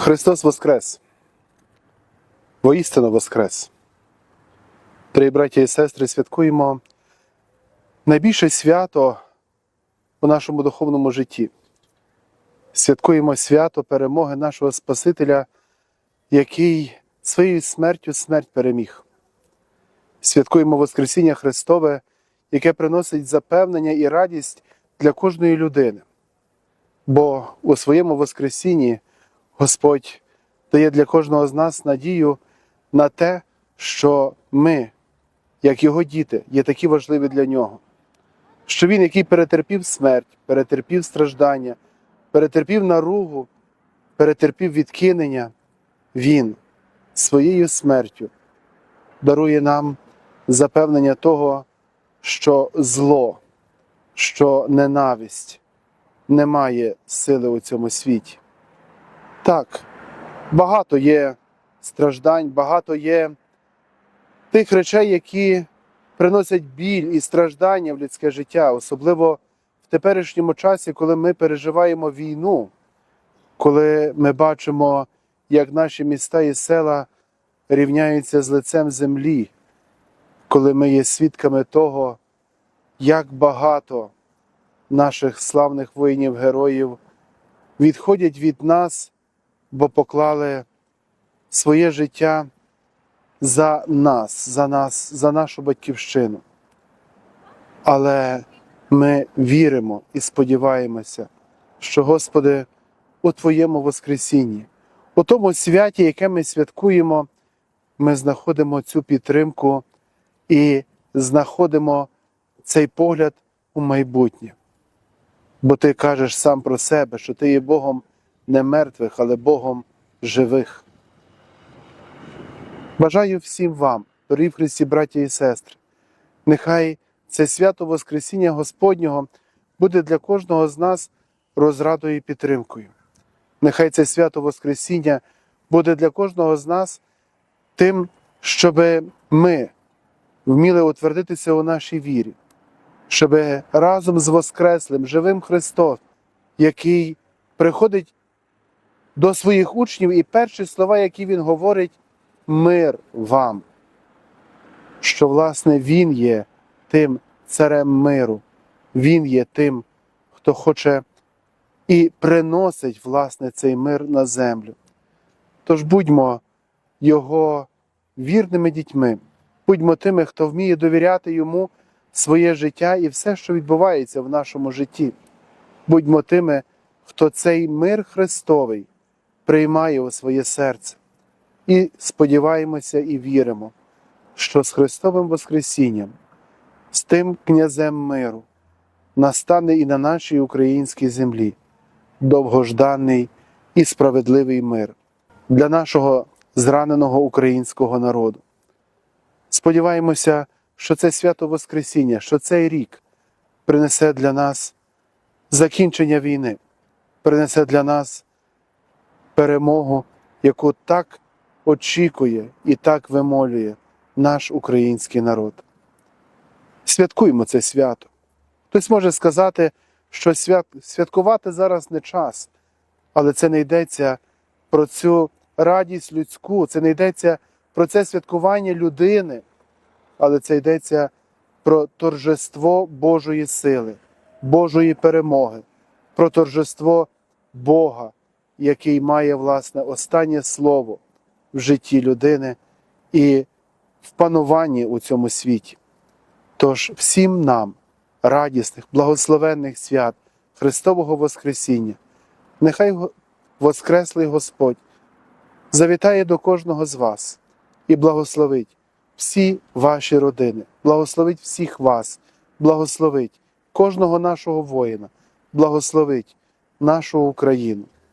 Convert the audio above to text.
Христос Воскрес! Воістину Воскрес! Дорогі браті і сестри, святкуємо найбільше свято у нашому духовному житті. Святкуємо свято перемоги нашого Спасителя, який своєю смертю смерть переміг. Святкуємо Воскресіння Христове, яке приносить запевнення і радість для кожної людини. Бо у своєму Воскресінні Господь дає для кожного з нас надію на те, що ми, як Його діти, є такі важливі для Нього. Що Він, який перетерпів смерть, перетерпів страждання, перетерпів наругу, перетерпів відкинення, Він своєю смертю дарує нам запевнення того, що зло, що ненависть не має сили у цьому світі. Так, багато є страждань, багато є тих речей, які приносять біль і страждання в людське життя, особливо в теперішньому часі, коли ми переживаємо війну, коли ми бачимо, як наші міста і села рівняються з лицем землі, коли ми є свідками того, як багато наших славних воїнів-героїв відходять від нас, бо поклали своє життя за нас, за нас, за нашу батьківщину. Але ми віримо і сподіваємося, що, Господи, у Твоєму Воскресінні, у тому святі, яке ми святкуємо, ми знаходимо цю підтримку і знаходимо цей погляд у майбутнє. Бо ти кажеш сам про себе, що ти є Богом не мертвих, але Богом живих. Бажаю всім вам, дорогі в Христі, браті і сестри, нехай це свято Воскресіння Господнього буде для кожного з нас розрадою і підтримкою. Нехай це свято Воскресіння буде для кожного з нас тим, щоб ми вміли утвердитися у нашій вірі, щоб разом з Воскреслим, живим Христом, який приходить до своїх учнів, і перші слова, які Він говорить, мир вам, що, власне, Він є тим царем миру, Він є тим, хто хоче і приносить, власне, цей мир на землю. Тож будьмо Його вірними дітьми, будьмо тими, хто вміє довіряти Йому своє життя і все, що відбувається в нашому житті. Будьмо тими, хто цей мир Христовий приймає у своє серце. І сподіваємося і віримо, що з Христовим Воскресінням, з тим князем миру, настане і на нашій українській землі довгожданий і справедливий мир для нашого зраненого українського народу. Сподіваємося, що це свято Воскресіння, що цей рік принесе для нас закінчення війни, принесе для нас перемогу, яку так очікує і так вимолює наш український народ. Святкуємо це свято. Хтось може сказати, що свят... святкувати зараз не час, але це не йдеться про цю радість людську, це не йдеться про це святкування людини, але це йдеться про торжество Божої сили, Божої перемоги, про торжество Бога, який має власне останнє слово в житті людини і в пануванні у цьому світі. Тож всім нам, радісних, благословенних свят Христового Воскресіння, нехай Воскреслий Господь завітає до кожного з вас і благословить всі ваші родини, благословить всіх вас, благословить кожного нашого воїна, благословить нашу Україну.